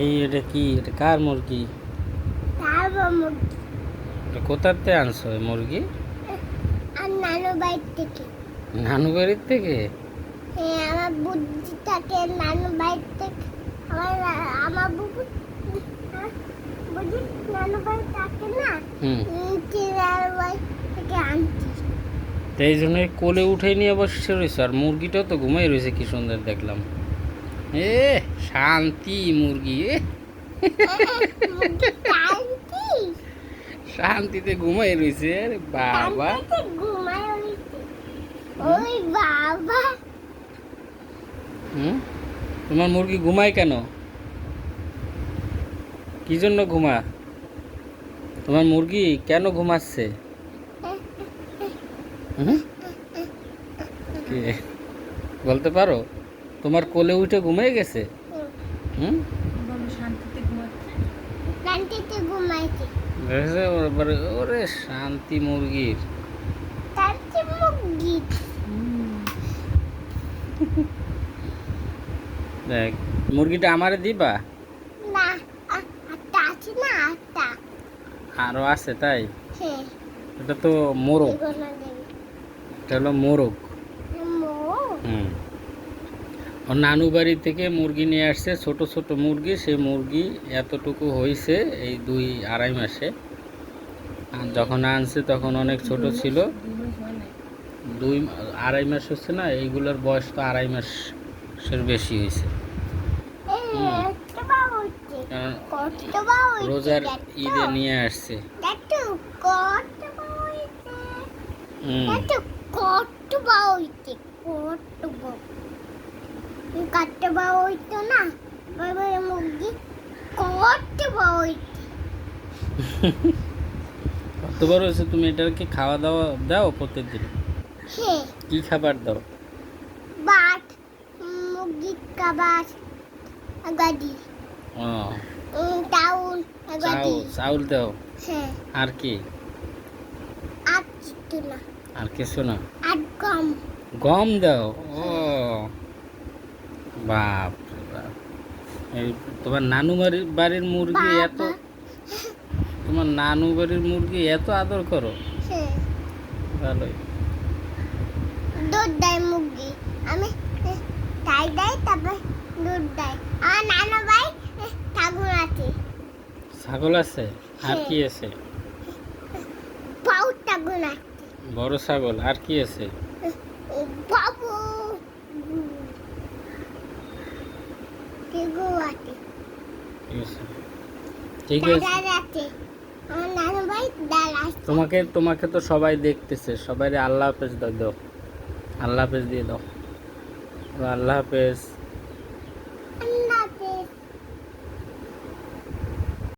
এই এটা কি? এটা কার মুরগি? কোথাতে আনছো মুরগি? নানু বাইর থেকে। নানু বাড়ির থেকে? হ্যাঁ আমার বুদ্ধি থাকে নানু বাইর থেকে। আমার আমার বুবু বুঝি? নানু বাড়ি থাকে না? থেকে আনছি। তো এই জন্য কোলে উঠে নিয়ে বসে রয়েছে। আর মুরগিটাও তো ঘুমাই রয়েছে কি সুন্দর দেখলাম। এ, শান্তি মুরগি শান্তিতে ঘুমাই রয়েছে বাবা। তোমার মুরগি ঘুমায় কেন? কি জন্য ঘুমা? তোমার মুরগি কেন ঘুমাচ্ছে? বলতে পারো? তোমার কোলে উঠে ঘুমিয়ে গেছে? হুম? ওরে শান্তি মুরগির। দেখ মুরগিটা আমারে দিবা? না আছে আরও আছে তাই? হ্যাঁ। এটা তো মোরগ। এটা হলো মোরগ? হুম। ওর নানু বাড়ি থেকে মুরগি নিয়ে আসছে, ছোট ছোট মুরগি, সেই মুরগি এতটুকু হয়েছে এই দুই আড়াই মাসে। যখন আনছে তখন অনেক ছোট ছিল। দুই আড়াই মাস হচ্ছে না, এইগুলোর বয়স তো আড়াই মাসের বেশি হয়েছে রোজার? ঈদে নিয়ে আসছে। কত কত বাবা হইতো না। বাবা মুরগি কত বাবা হইছে কত বড় হয়েছে তুমি এটাকে খাওয়া দাওয়া দাও প্রত্যেকদিন হ্যাঁ। কি খাবার দাও? বাট মুরগি কাবাস গাদি ও। চাউল চাউল দাও। হ্যাঁ। আর কি? আর কিছু না। আর কিছু না। আর কম গম দাও? ও বাপ তোমার নানু বাড়ির মুরগি এত তোমার নানু বাড়ির মুরগি এত আদর করো। ভালোই। দুধ দেয় মুরগি। আমি তাই দেয় তারপর দুধ দেয়। আমার নানা ভাই ঠাকুর আছে। ছাগল আছে? আর কি আছে? পাউ ঠাকুর আছে। বড় ছাগল আর কি আছে? ঠিক আছে তোমাকে তোমাকে তো সবাই দেখতেছে। সবাই আল্লাহ হাফেজ দাও দাও। আল্লাহ হাফেজ দিয়ে দাও। আল্লাহ হাফেজ।